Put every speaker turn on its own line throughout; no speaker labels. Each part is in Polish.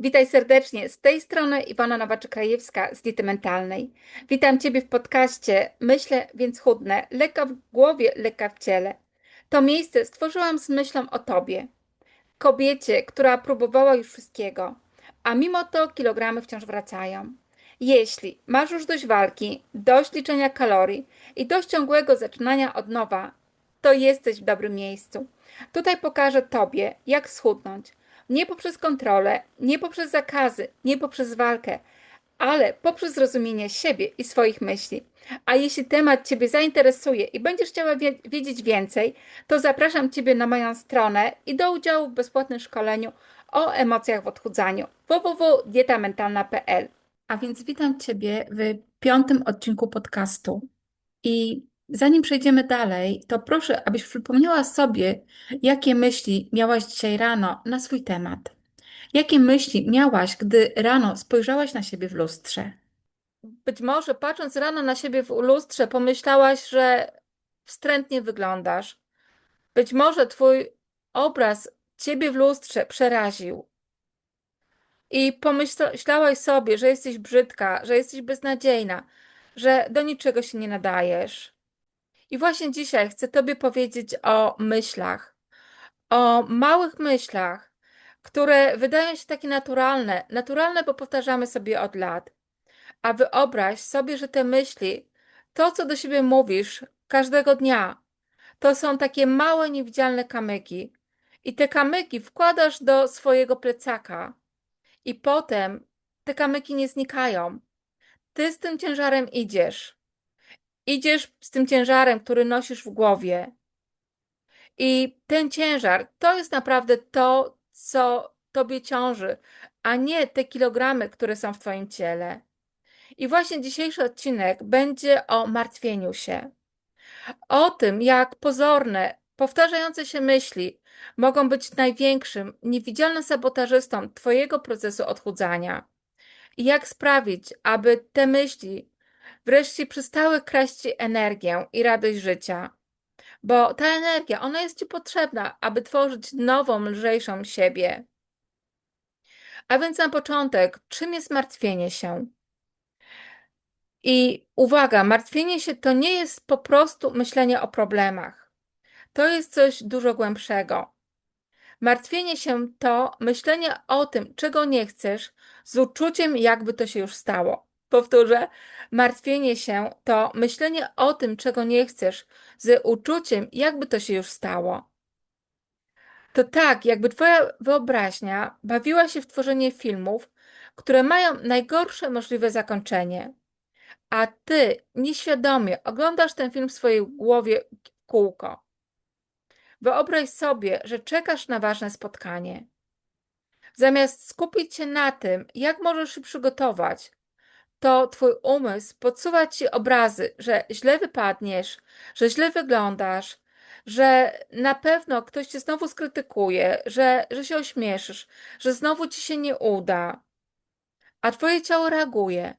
Witaj serdecznie. Z tej strony Iwona Nowaczyk-Krajewska z Diety Mentalnej. Witam Ciebie w podcaście Myślę, więc chudnę. Lekka w głowie, lekka w ciele. To miejsce stworzyłam z myślą o Tobie. Kobiecie, która próbowała już wszystkiego, a mimo to kilogramy wciąż wracają. Jeśli masz już dość walki, dość liczenia kalorii i dość ciągłego zaczynania od nowa, to jesteś w dobrym miejscu. Tutaj pokażę Tobie, jak schudnąć nie poprzez kontrolę, nie poprzez zakazy, nie poprzez walkę, ale poprzez zrozumienie siebie i swoich myśli. A jeśli temat Ciebie zainteresuje i będziesz chciała wiedzieć więcej, to zapraszam Ciebie na moją stronę i do udziału w bezpłatnym szkoleniu o emocjach w odchudzaniu www.dietamentalna.pl. A więc witam Ciebie w piątym odcinku podcastu. I Zanim przejdziemy dalej, to proszę, abyś przypomniała sobie, jakie myśli miałaś dzisiaj rano na swój temat. Jakie myśli miałaś, gdy rano spojrzałaś na siebie w lustrze? Być może patrząc rano na siebie w lustrze, pomyślałaś, że wstrętnie wyglądasz. Być może twój obraz ciebie w lustrze przeraził. I pomyślałaś sobie, że jesteś brzydka, że jesteś beznadziejna, że do niczego się nie nadajesz. I właśnie dzisiaj chcę Tobie powiedzieć o myślach, o małych myślach, które wydają się takie naturalne, naturalne, bo powtarzamy sobie od lat. A wyobraź sobie, że te myśli, to co do siebie mówisz każdego dnia, to są takie małe, niewidzialne kamyki. I te kamyki wkładasz do swojego plecaka, i potem te kamyki nie znikają. Ty z tym ciężarem idziesz idziesz z tym ciężarem, który nosisz w głowie. I ten ciężar to jest naprawdę to, co tobie ciąży, a nie te kilogramy, które są w twoim ciele. I właśnie dzisiejszy odcinek będzie o martwieniu się. O tym, jak pozorne, powtarzające się myśli mogą być największym, niewidzialnym sabotażystą Twojego procesu odchudzania. I jak sprawić, aby te myśli wreszcie przestały kraść energię i radość życia. Bo ta energia, ona jest Ci potrzebna, aby tworzyć nową, lżejszą siebie. A więc na początek, czym jest martwienie się? I uwaga, martwienie się to nie jest po prostu myślenie o problemach. To jest coś dużo głębszego. Martwienie się to myślenie o tym, czego nie chcesz, z uczuciem, jakby to się już stało. Powtórzę, martwienie się to myślenie o tym, czego nie chcesz, z uczuciem, jakby to się już stało. To tak, jakby Twoja wyobraźnia bawiła się w tworzenie filmów, które mają najgorsze możliwe zakończenie, a Ty nieświadomie oglądasz ten film w swojej głowie kółko. Wyobraź sobie, że czekasz na ważne spotkanie. Zamiast skupić się na tym, jak możesz się przygotować, to twój umysł podsuwa ci obrazy, że źle wypadniesz, że źle wyglądasz, że na pewno ktoś cię znowu skrytykuje, że, że się ośmieszysz, że znowu ci się nie uda. A twoje ciało reaguje.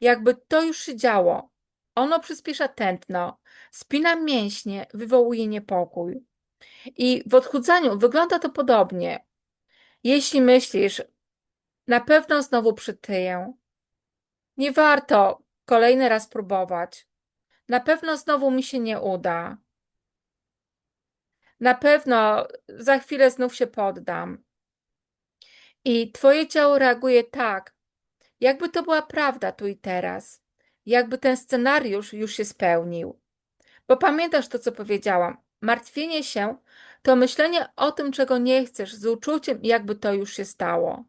Jakby to już się działo. Ono przyspiesza tętno, spina mięśnie, wywołuje niepokój. I w odchudzaniu wygląda to podobnie. Jeśli myślisz, na pewno znowu przytyję, nie warto kolejny raz próbować. Na pewno znowu mi się nie uda. Na pewno za chwilę znów się poddam. I twoje ciało reaguje tak, jakby to była prawda tu i teraz. Jakby ten scenariusz już się spełnił. Bo pamiętasz to, co powiedziałam. Martwienie się to myślenie o tym, czego nie chcesz, z uczuciem, jakby to już się stało.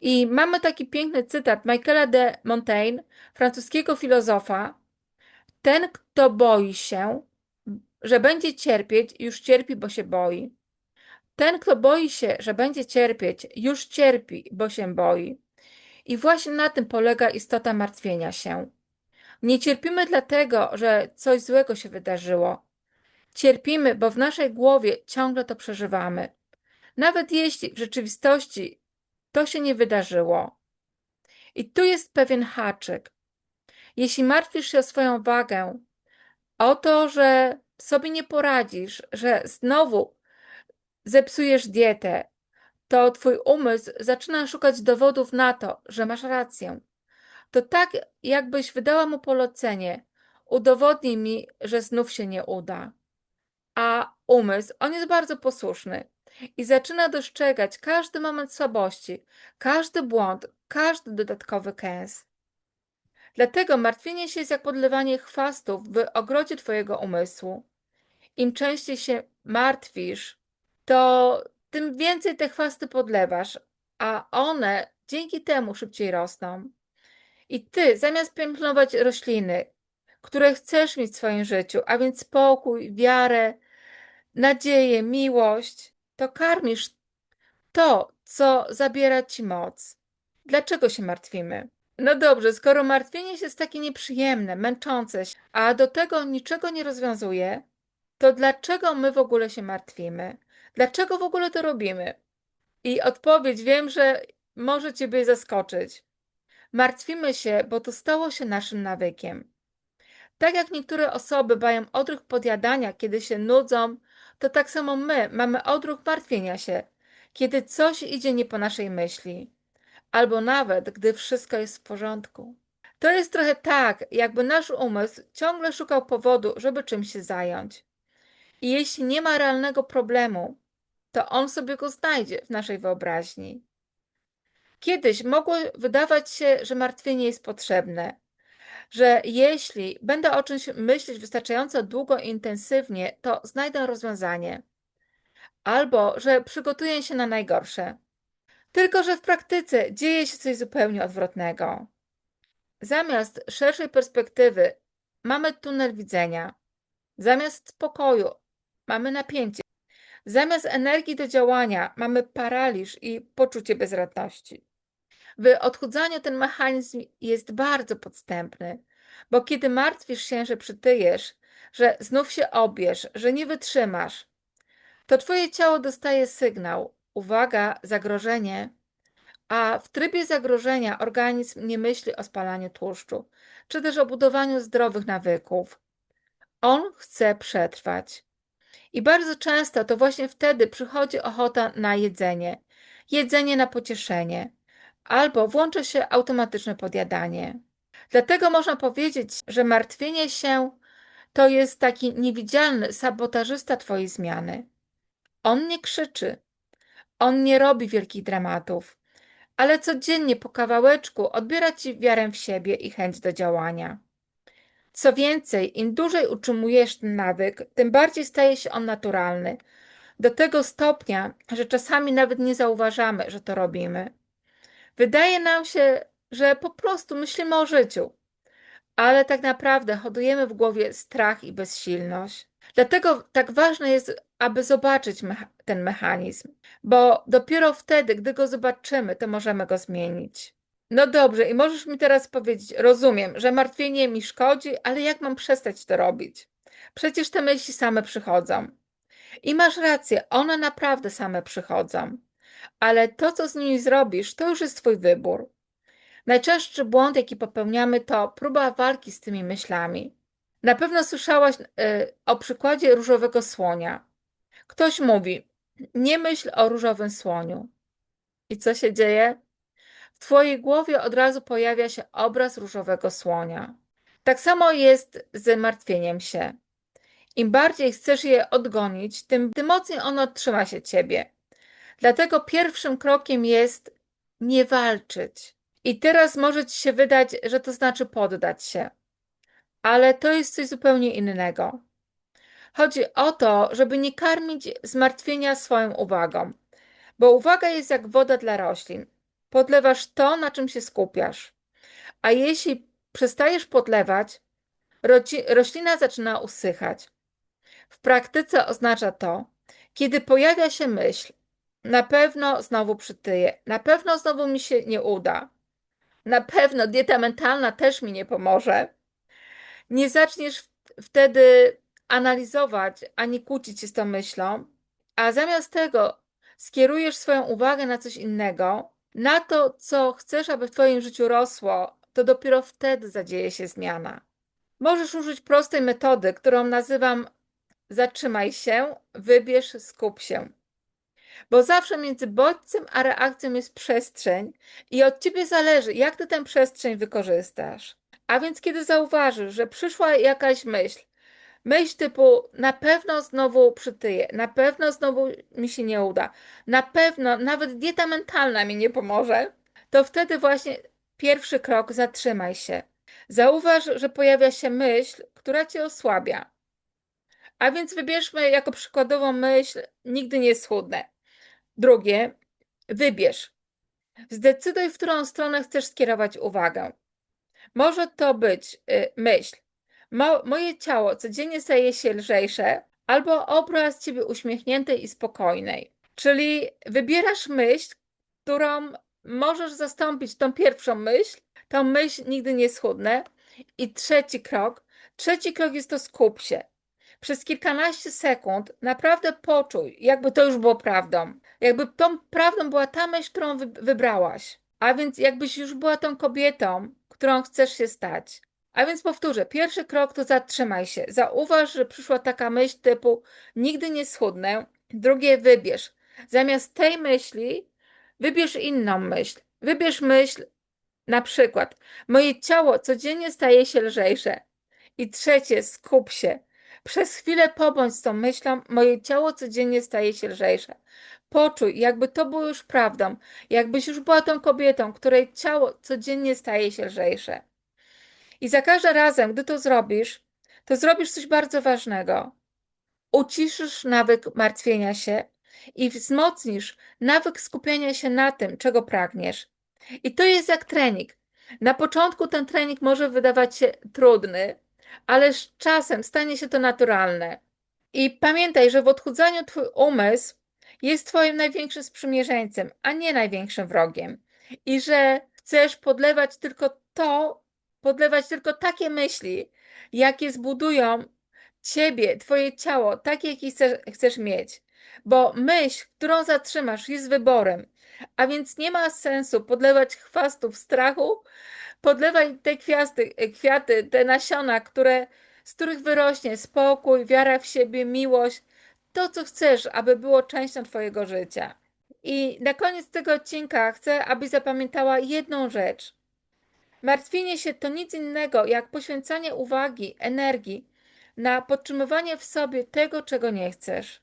I mamy taki piękny cytat Michaela de Montaigne, francuskiego filozofa. Ten, kto boi się, że będzie cierpieć, już cierpi, bo się boi. Ten, kto boi się, że będzie cierpieć, już cierpi, bo się boi. I właśnie na tym polega istota martwienia się. Nie cierpimy dlatego, że coś złego się wydarzyło. Cierpimy, bo w naszej głowie ciągle to przeżywamy. Nawet jeśli w rzeczywistości to się nie wydarzyło. I tu jest pewien haczyk. Jeśli martwisz się o swoją wagę, o to, że sobie nie poradzisz, że znowu zepsujesz dietę, to twój umysł zaczyna szukać dowodów na to, że masz rację. To tak, jakbyś wydała mu polecenie. Udowodnij mi, że znów się nie uda. A umysł, on jest bardzo posłuszny i zaczyna dostrzegać każdy moment słabości, każdy błąd, każdy dodatkowy kęs. Dlatego martwienie się jest jak podlewanie chwastów w ogrodzie Twojego umysłu. Im częściej się martwisz, to tym więcej te chwasty podlewasz, a one dzięki temu szybciej rosną. I Ty, zamiast pielęgnować rośliny, które chcesz mieć w swoim życiu, a więc spokój, wiarę, nadzieję, miłość, to karmisz to, co zabiera Ci moc. Dlaczego się martwimy? No dobrze, skoro martwienie się jest takie nieprzyjemne, męczące, a do tego niczego nie rozwiązuje, to dlaczego my w ogóle się martwimy? Dlaczego w ogóle to robimy? I odpowiedź wiem, że może Ciebie zaskoczyć. Martwimy się, bo to stało się naszym nawykiem. Tak jak niektóre osoby mają odruch podjadania, kiedy się nudzą, to tak samo my mamy odruch martwienia się, kiedy coś idzie nie po naszej myśli albo nawet gdy wszystko jest w porządku. To jest trochę tak, jakby nasz umysł ciągle szukał powodu, żeby czymś się zająć. I jeśli nie ma realnego problemu, to on sobie go znajdzie w naszej wyobraźni. Kiedyś mogło wydawać się, że martwienie jest potrzebne, że jeśli będę o czymś myśleć wystarczająco długo i intensywnie, to znajdę rozwiązanie, albo że przygotuję się na najgorsze. Tylko, że w praktyce dzieje się coś zupełnie odwrotnego. Zamiast szerszej perspektywy mamy tunel widzenia. Zamiast spokoju mamy napięcie. Zamiast energii do działania mamy paraliż i poczucie bezradności. W odchudzaniu ten mechanizm jest bardzo podstępny, bo kiedy martwisz się, że przytyjesz, że znów się obierz, że nie wytrzymasz, to twoje ciało dostaje sygnał, uwaga, zagrożenie, a w trybie zagrożenia organizm nie myśli o spalaniu tłuszczu, czy też o budowaniu zdrowych nawyków. On chce przetrwać. I bardzo często to właśnie wtedy przychodzi ochota na jedzenie, jedzenie na pocieszenie, albo włącza się automatyczne podjadanie. Dlatego można powiedzieć, że martwienie się to jest taki niewidzialny sabotażysta Twojej zmiany. On nie krzyczy, on nie robi wielkich dramatów, ale codziennie po kawałeczku odbiera ci wiarę w siebie i chęć do działania. Co więcej, im dłużej utrzymujesz ten nawyk, tym bardziej staje się on naturalny. Do tego stopnia, że czasami nawet nie zauważamy, że to robimy. Wydaje nam się, że po prostu myślimy o życiu, ale tak naprawdę hodujemy w głowie strach i bezsilność. Dlatego tak ważne jest, aby zobaczyć ten mechanizm, bo dopiero wtedy, gdy go zobaczymy, to możemy go zmienić. No dobrze, i możesz mi teraz powiedzieć, rozumiem, że martwienie mi szkodzi, ale jak mam przestać to robić? Przecież te myśli same przychodzą. I masz rację, one naprawdę same przychodzą. Ale to, co z nimi zrobisz, to już jest Twój wybór. Najczęstszy błąd, jaki popełniamy, to próba walki z tymi myślami. Na pewno słyszałaś y, o przykładzie różowego słonia. Ktoś mówi, nie myśl o różowym słoniu. I co się dzieje? W Twojej głowie od razu pojawia się obraz różowego słonia. Tak samo jest z martwieniem się. Im bardziej chcesz je odgonić, tym, tym mocniej ono trzyma się ciebie. Dlatego pierwszym krokiem jest nie walczyć. I teraz może ci się wydać, że to znaczy poddać się ale to jest coś zupełnie innego. Chodzi o to, żeby nie karmić zmartwienia swoją uwagą, bo uwaga jest jak woda dla roślin. Podlewasz to, na czym się skupiasz. A jeśli przestajesz podlewać, roślina zaczyna usychać. W praktyce oznacza to, kiedy pojawia się myśl, na pewno znowu przytyję, na pewno znowu mi się nie uda, na pewno dieta mentalna też mi nie pomoże nie zaczniesz wtedy analizować ani kłócić się z tą myślą, a zamiast tego skierujesz swoją uwagę na coś innego, na to, co chcesz, aby w Twoim życiu rosło, to dopiero wtedy zadzieje się zmiana. Możesz użyć prostej metody, którą nazywam zatrzymaj się, wybierz, skup się. Bo zawsze między bodźcem a reakcją jest przestrzeń i od ciebie zależy, jak ty tę przestrzeń wykorzystasz. A więc kiedy zauważysz, że przyszła jakaś myśl, myśl typu na pewno znowu przytyję, na pewno znowu mi się nie uda, na pewno nawet dieta mentalna mi nie pomoże, to wtedy właśnie pierwszy krok zatrzymaj się. Zauważ, że pojawia się myśl, która cię osłabia. A więc wybierzmy jako przykładową myśl nigdy nie schudnę. Drugie, wybierz. Zdecyduj, w którą stronę chcesz skierować uwagę. Może to być y, myśl. Mo moje ciało codziennie staje się lżejsze, albo obraz ciebie uśmiechniętej i spokojnej. Czyli wybierasz myśl, którą możesz zastąpić tą pierwszą myśl, tą myśl nigdy nie schudnę. I trzeci krok. Trzeci krok jest to skup się. Przez kilkanaście sekund naprawdę poczuj, jakby to już było prawdą. Jakby tą prawdą była ta myśl, którą wy wybrałaś. A więc jakbyś już była tą kobietą, którą chcesz się stać. A więc powtórzę, pierwszy krok to zatrzymaj się. Zauważ, że przyszła taka myśl typu nigdy nie schudnę. Drugie, wybierz. Zamiast tej myśli, wybierz inną myśl. Wybierz myśl, na przykład, moje ciało codziennie staje się lżejsze. I trzecie, skup się. Przez chwilę pobądź z tą myślą, moje ciało codziennie staje się lżejsze. Poczuj, jakby to było już prawdą, jakbyś już była tą kobietą, której ciało codziennie staje się lżejsze. I za każdym razem, gdy to zrobisz, to zrobisz coś bardzo ważnego. Uciszysz nawyk martwienia się i wzmocnisz nawyk skupiania się na tym, czego pragniesz. I to jest jak trening. Na początku ten trening może wydawać się trudny, ale z czasem stanie się to naturalne. I pamiętaj, że w odchudzaniu Twój umysł jest Twoim największym sprzymierzeńcem, a nie największym wrogiem. I że chcesz podlewać tylko to, podlewać tylko takie myśli, jakie zbudują Ciebie, Twoje ciało, takie, jakie chcesz, chcesz mieć. Bo myśl, którą zatrzymasz, jest wyborem. A więc nie ma sensu podlewać chwastów strachu, podlewaj te kwiaty, kwiaty, te nasiona, które, z których wyrośnie spokój, wiara w siebie, miłość, to, co chcesz, aby było częścią Twojego życia. I na koniec tego odcinka chcę, abyś zapamiętała jedną rzecz. Martwienie się to nic innego jak poświęcanie uwagi, energii na podtrzymywanie w sobie tego, czego nie chcesz.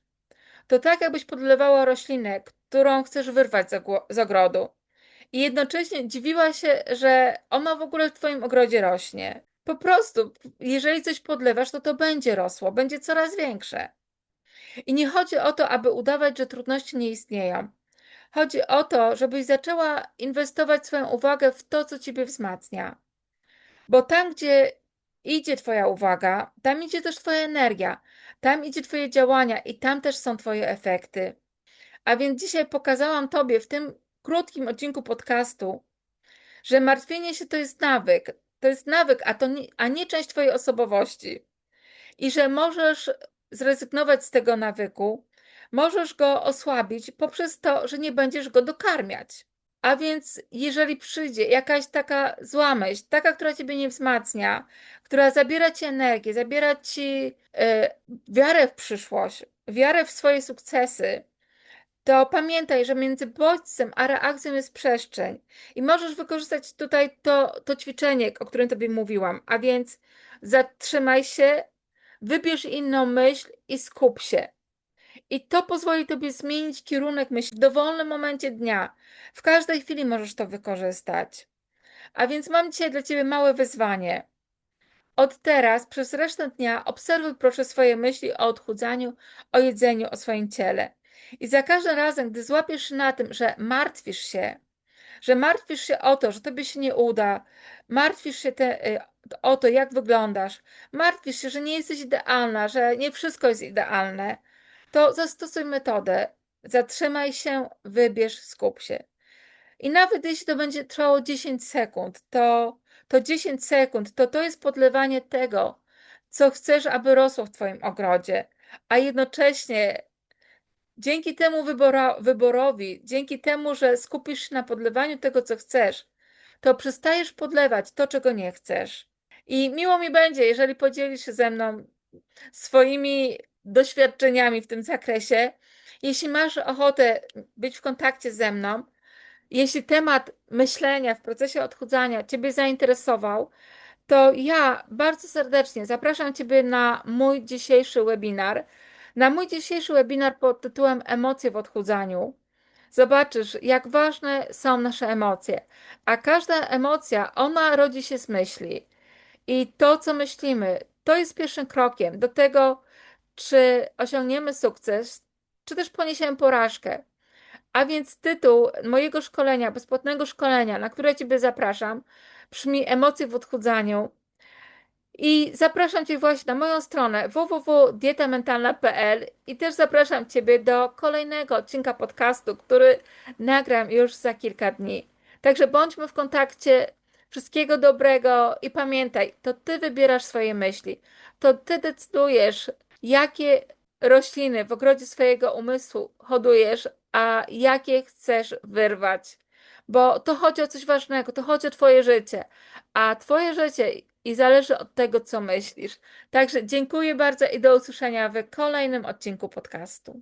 To tak, jakbyś podlewała roślinę, którą chcesz wyrwać z ogrodu. I jednocześnie dziwiła się, że ona w ogóle w Twoim ogrodzie rośnie. Po prostu, jeżeli coś podlewasz, to to będzie rosło, będzie coraz większe. I nie chodzi o to, aby udawać, że trudności nie istnieją. Chodzi o to, żebyś zaczęła inwestować swoją uwagę w to, co Ciebie wzmacnia. Bo tam, gdzie idzie Twoja uwaga, tam idzie też Twoja energia, tam idzie Twoje działania i tam też są Twoje efekty. A więc dzisiaj pokazałam Tobie w tym krótkim odcinku podcastu, że martwienie się to jest nawyk. To jest nawyk, a, to nie, a nie część Twojej osobowości. I że możesz zrezygnować z tego nawyku, możesz go osłabić poprzez to, że nie będziesz go dokarmiać. A więc, jeżeli przyjdzie jakaś taka zła myśl, taka, która ciebie nie wzmacnia, która zabiera ci energię, zabiera ci y, wiarę w przyszłość, wiarę w swoje sukcesy, to pamiętaj, że między bodźcem a reakcją jest przestrzeń i możesz wykorzystać tutaj to, to ćwiczenie, o którym Tobie mówiłam. A więc zatrzymaj się, wybierz inną myśl i skup się. I to pozwoli Tobie zmienić kierunek myśli w dowolnym momencie dnia. W każdej chwili możesz to wykorzystać. A więc mam dzisiaj dla Ciebie małe wyzwanie. Od teraz, przez resztę dnia, obserwuj proszę swoje myśli o odchudzaniu, o jedzeniu, o swoim ciele. I za każdym razem, gdy złapiesz na tym, że martwisz się, że martwisz się o to, że tobie się nie uda, martwisz się te, y, o to, jak wyglądasz, martwisz się, że nie jesteś idealna, że nie wszystko jest idealne, to zastosuj metodę. Zatrzymaj się, wybierz, skup się. I nawet jeśli to będzie trwało 10 sekund, to, to 10 sekund to to jest podlewanie tego, co chcesz, aby rosło w Twoim ogrodzie, a jednocześnie Dzięki temu wybora, wyborowi, dzięki temu, że skupisz się na podlewaniu tego, co chcesz, to przestajesz podlewać to, czego nie chcesz. I miło mi będzie, jeżeli podzielisz się ze mną swoimi doświadczeniami w tym zakresie. Jeśli masz ochotę być w kontakcie ze mną, jeśli temat myślenia w procesie odchudzania Ciebie zainteresował, to ja bardzo serdecznie zapraszam Ciebie na mój dzisiejszy webinar. Na mój dzisiejszy webinar pod tytułem Emocje w odchudzaniu. Zobaczysz, jak ważne są nasze emocje. A każda emocja, ona rodzi się z myśli. I to, co myślimy, to jest pierwszym krokiem do tego, czy osiągniemy sukces, czy też poniesiemy porażkę. A więc tytuł mojego szkolenia, bezpłatnego szkolenia, na które Ciebie zapraszam, brzmi Emocje w odchudzaniu. I zapraszam Cię właśnie na moją stronę www.dietamentalna.pl i też zapraszam Ciebie do kolejnego odcinka podcastu, który nagram już za kilka dni. Także bądźmy w kontakcie. Wszystkiego dobrego i pamiętaj, to Ty wybierasz swoje myśli, to Ty decydujesz, jakie rośliny w ogrodzie swojego umysłu hodujesz, a jakie chcesz wyrwać. Bo to chodzi o coś ważnego, to chodzi o Twoje życie, a Twoje życie i zależy od tego, co myślisz. Także dziękuję bardzo i do usłyszenia w kolejnym odcinku podcastu.